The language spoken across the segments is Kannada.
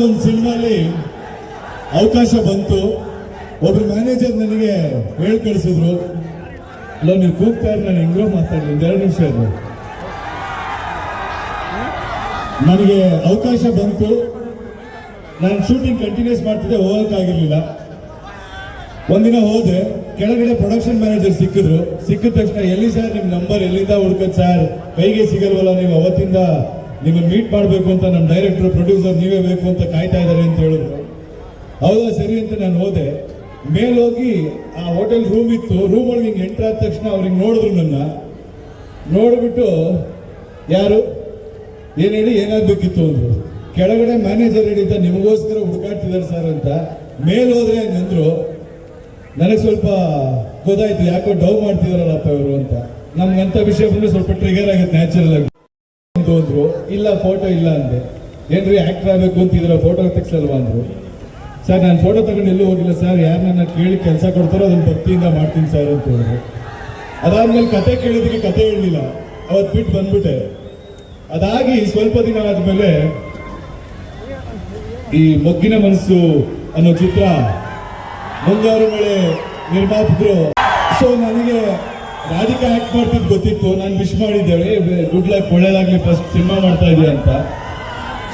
ಒಂದು ಸಿನಿಮಾಲಿ ಅವಕಾಶ ಬಂತು. ಒಬ್ರು ಮ್ಯಾನೇಜರ್ ನನಗೆ ಹೇಳಿ ಕಳಿಸಿದ್ರು ಅಲ್ಲ ನೀವು ಕೂಗ್ತಾ ಇದ್ರೆ ನಾನು ಹೆಂಗೋ ಮಾತಾಡಿ ಎರಡು ನಿಮಿಷ ಇದ್ರು ನನಗೆ ಅವಕಾಶ ಬಂತು. ನಾನು ಶೂಟಿಂಗ್ ಕಂಟಿನ್ಯೂಸ್ ಮಾಡ್ತಿದ್ದೆ ಹೋಗಕ್ಕಾಗಿರ್ಲಿಲ್ಲ ಒಂದಿನ ಹೋದೆ, ಕೆಳಗಡೆ ಪ್ರೊಡಕ್ಷನ್ ಮ್ಯಾನೇಜರ್ ಸಿಕ್ಕಿದ್ರು. ಸಿಕ್ಕಿದ ತಕ್ಷಣ, ಎಲ್ಲಿ ಸರ್ ನಿಮ್ಮ ನಂಬರ್ ಎಲ್ಲಿಂದ ಹುಡ್ಕೋದು ಸರ್? ಕೈಗೆ ಸಿಗಲ್ವಲ್ಲ ನೀವು ಅವತ್ತಿಂದ? ನಿಮ್ಮನ್ನ ಮೀಟ್ ಮಾಡಬೇಕು ಅಂತ ನಮ್ಮ ಡೈರೆಕ್ಟರ್ ಪ್ರೊಡ್ಯೂಸರ್ ನೀವೇ ಬೇಕು ಅಂತ ಕಾಯ್ತಾ ಇದ್ದಾರೆ ಅಂತ ಹೇಳಿದ್ರು. ಹೌದಾ ಸರಿ ಅಂತ ನಾನು ಹೋದೆ. ಮೇಲೋಗಿ ಆ ಹೋಟೆಲ್ ರೂಮ್ ಇತ್ತು. ರೂಮ್ ಒಳಗೆ ಹಿಂಗೆ ಎಂಟರ್ ಆದ ತಕ್ಷಣ ಅವ್ರಿಗೆ ನೋಡಿದ್ರು ನನ್ನ. ನೋಡಿಬಿಟ್ಟು, ಯಾರು? ಏನು ಹೇಳಿ? ಏನಾಗಬೇಕಿತ್ತು ಅಂದರು. ಕೆಳಗಡೆ ಮ್ಯಾನೇಜರ್ ಹೇಳಿದ್ದ ನಿಮಗೋಸ್ಕರ ಹುಡುಕಾಡ್ತಿದ್ದಾರೆ ಸರ್ ಅಂತ. ಮೇಲೆ ಹೋದ್ರೆ ಹಂಗಂದ್ರು ನನಗೆ ಸ್ವಲ್ಪ ಗೊತ್ತಾಯ್ತು, ಯಾಕೋ ಡೌ ಮಾಡ್ತಿದಾರಲ್ಲಪ್ಪ ಇವರು ಅಂತ. ನಮ್ಗಂತ ವಿಷಯ ಬಂದ್ರೆ ಸ್ವಲ್ಪ ಟ್ರಿಗರ್ ಆಗುತ್ತೆ ನ್ಯಾಚುರಲ್ ಆಗಿ. ಅಂತ ಅಂದರು ಇಲ್ಲ ಫೋಟೋ ಇಲ್ಲ ಅಂದೆ. ಏನ್ರಿ ಆಕ್ಟರ್ ಆಗಬೇಕು ಅಂತಿದ್ರೆ ಫೋಟೋ ತೆಗ್ಸಲ್ವಾ ಅಂದರು. ಸರ್, ನಾನು ಫೋಟೋ ತಗೊಂಡು ಎಲ್ಲೂ ಹೋಗಿಲ್ಲ ಸರ್. ಯಾರು ನನ್ನ ಕೇಳಿ ಕೆಲಸ ಕೊಡ್ತಾರೋ ಅದನ್ನು ಭಕ್ತಿಯಿಂದ ಮಾಡ್ತೀನಿ ಸರ್ ಅಂತ ಹೇಳಿದ್ರು. ಅದಾದ್ಮೇಲೆ ಕತೆ ಕೇಳಿದಕ್ಕೆ ಕತೆ ಹೇಳಲಿಲ್ಲ ಅವತ್ತು ಬಿಟ್ಟು ಬಂದ್ಬಿಟ್ಟೆ. ಅದಾಗಿ ಸ್ವಲ್ಪ ದಿನ ಆದಮೇಲೆ ಈ ಮೊಗ್ಗಿನ ಮನಸ್ಸು ಅನ್ನೋ ಚಿತ್ರ ಮುಂಗಾರು ಮಳೆ ನಿರ್ಮಾಪಕರು ಸೊ ನನಗೆ ರಾಧಿಕಾ ಆಕ್ಟ್ ಮಾಡ್ತಿದ್ದು ಗೊತ್ತಿತ್ತು? ನಾನು ವಿಶ್ ಮಾಡಿದ್ದೇವೆ. ಗುಡ್ ಲಕ್ ಒಳ್ಳೇದಾಗ್ಲಿ ಫಸ್ಟ್ ಸಿನಿಮಾ ಮಾಡ್ತಾ ಇದೀಯ ಅಂತ.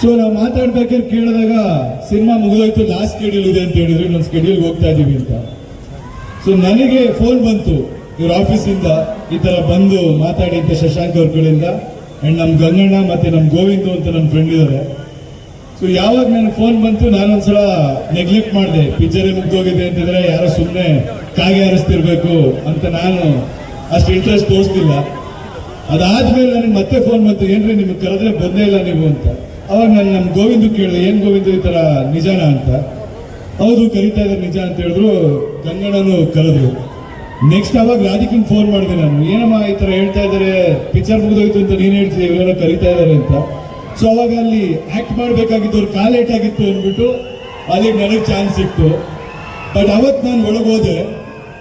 ಸೊ ನಾವು ಮಾತಾಡ್ಬೇಕಾದ್ರೆ ಕೇಳಿದಾಗ ಸಿನಿಮಾ ಮುಗಿದೋಯ್ತು ಲಾಸ್ಟ್ ಸ್ಕೆಡ್ಯೂಲ್ ಇದೆ ಅಂತ ಹೇಳಿದ್ರು ನನ್ನ ಸ್ಕೆಡ್ಯೂಲ್ಗೆ ಹೋಗ್ತಾ ಇದೀವಿ ಅಂತ. ಸೊ ನನಗೆ ಫೋನ್ ಬಂತು, ಇವ್ರ ಆಫೀಸಿಂದ ಈ ತರ ಬಂದು ಮಾತಾಡಿ ಅಂತ ಶಶಾಂಕ್ ಅವ್ರ ಕಡೆಯಿಂದ. ಅಂಡ್ ನಮ್ಮ ಗಂಗಣ್ಣ ಮತ್ತೆ ನಮ್ಮ ಗೋವಿಂದು ಅಂತ ನನ್ನ ಫ್ರೆಂಡ್ ಇದ್ದಾರೆ ಸೊ ಯಾವಾಗ ನನಗೆ ಫೋನ್ ಬಂತು, ನಾನೊಂದ್ಸಲ ನೆಗ್ಲೆಕ್ಟ್ ಮಾಡಿದೆ. ಪಿಕ್ಚರ್ ಮುಗ್ದೋಗಿದೆ ಅಂತಿದ್ರೆ ಯಾರೋ ಸುಮ್ಮನೆ ಕಾಗೆ ಹರಿಸ್ತಿರ್ಬೇಕು ಅಂತ ನಾನು ಅಷ್ಟು ಇಂಟ್ರೆಸ್ಟ್ ತೋರಿಸ್ತಿಲ್ಲ. ಅದಾದ್ಮೇಲೆ ನನಗೆ ಮತ್ತೆ ಫೋನ್ ಬಂತು, ಏನ್ರಿ ನಿಮ್ಗೆ ಕರೆದ್ರೆ ಬಂದೇ ಇಲ್ಲ ನೀವು ಅಂತ. ಅವಾಗ ನಾನು ನಮ್ಮ ಗೋವಿಂದ ಕೇಳಿದೆ, ಏನ್ ಗೋವಿಂದ ಈ ತರ ನಿಜಾನ ಅಂತ? ಹೌದು, ಕರಿತಾ ಇದ್ದಾರೆ ನಿಜ ಅಂತ ಹೇಳಿದ್ರು, ಗಂಗಣ್ಣನು ಕರೆದ್ರು. ನೆಕ್ಸ್ಟ್ ಅವಾಗ ರಾಧಿಕಿನ್ ಫೋನ್ ಮಾಡಿದೆ ನಾನು. ಏನಮ್ಮ ಈ ತರ ಹೇಳ್ತಾ ಇದ್ದಾರೆ ಪಿಕ್ಚರ್ ಮುಗಿದೋಯ್ತು ಅಂತ ನೀನ್ ಹೇಳ್ತೀವಿ ಇವರೆಲ್ಲ ಕರಿತಾ ಇದ್ದಾರೆ ಅಂತ? ಸೊ ಅವಾಗ ಅಲ್ಲಿ ಆಕ್ಟ್ ಮಾಡ್ಬೇಕಾಗಿತ್ತು ಅವ್ರ ಕಾಲ್ ಲೇಟ್ ಆಗಿತ್ತು ಅಂದ್ಬಿಟ್ಟು, ಅಲ್ಲಿ ನನಗೆ ಚಾನ್ಸ್ ಸಿಕ್ತು ಬಟ್ ಅವತ್ ನಾನು ಒಳಗೆ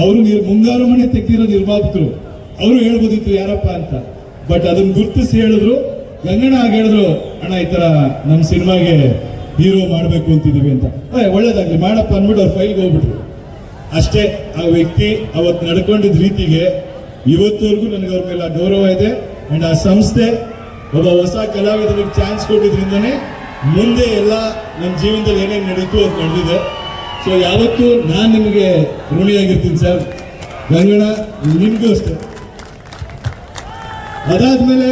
ಅವರು ಮುಂಗಾರು ಮನೆ ತೆಗ್ದಿರೋ ನಿರ್ಮಾಪಕರು, ಅವರು ಹೇಳ್ಬೋದಿತ್ತು ಯಾರಪ್ಪ ಅಂತ. ಬಟ್ ಅದನ್ನ ಗುರ್ತಿಸಿ ಹೇಳಿದ್ರು. ಗಂಗಣ್ಣ ಆಗ ಹೇಳಿದ್ರು, ಅಣ್ಣ, ಈ ತರ ನಮ್ಮ ಸಿನಿಮಾಗೆ ಹೀರೋ ಮಾಡಬೇಕು ಅಂತಿದೀವಿ ಅಂತ. ಒಳ್ಳೇದಾಗ್ಲಿ, ಮಾಡಪ್ಪ ಅಂದ್ಬಿಟ್ಟು ಅವ್ರ ಫೈಲ್ಗೆ ಹೋಗ್ಬಿಟ್ರು. ಅಷ್ಟೇ, ಆ ವ್ಯಕ್ತಿ ಅವತ್ತು ನಡ್ಕೊಂಡಿದ್ದ ರೀತಿಗೆ ಇವತ್ತುವರೆಗೂ ನನಗೆ ಅವ್ರ ಮೇಲೆ ಗೌರವ ಇದೆ. ಅಂಡ್ ಆ ಸಂಸ್ಥೆ ಒಬ್ಬ ಹೊಸ ಕಲಾವಿದರಿಗೆ ಚಾನ್ಸ್ ಕೊಟ್ಟಿದ್ರಿಂದನೇ ಮುಂದೆ ಎಲ್ಲ ನಮ್ಮ ಜೀವನದಲ್ಲಿ ಏನೇನು ನಡೀತು ಅಂತ ನಡೆದಿದೆ. ಸೊ ಯಾವತ್ತೂ ನಾನು ನಿಮಗೆ ಋಣಿಯಾಗಿರ್ತೀನಿ ಸರ್ ಗಂಗಣ ನಿಮಗೂ ಅಷ್ಟೇ. ಅದಾದ್ಮೇಲೆ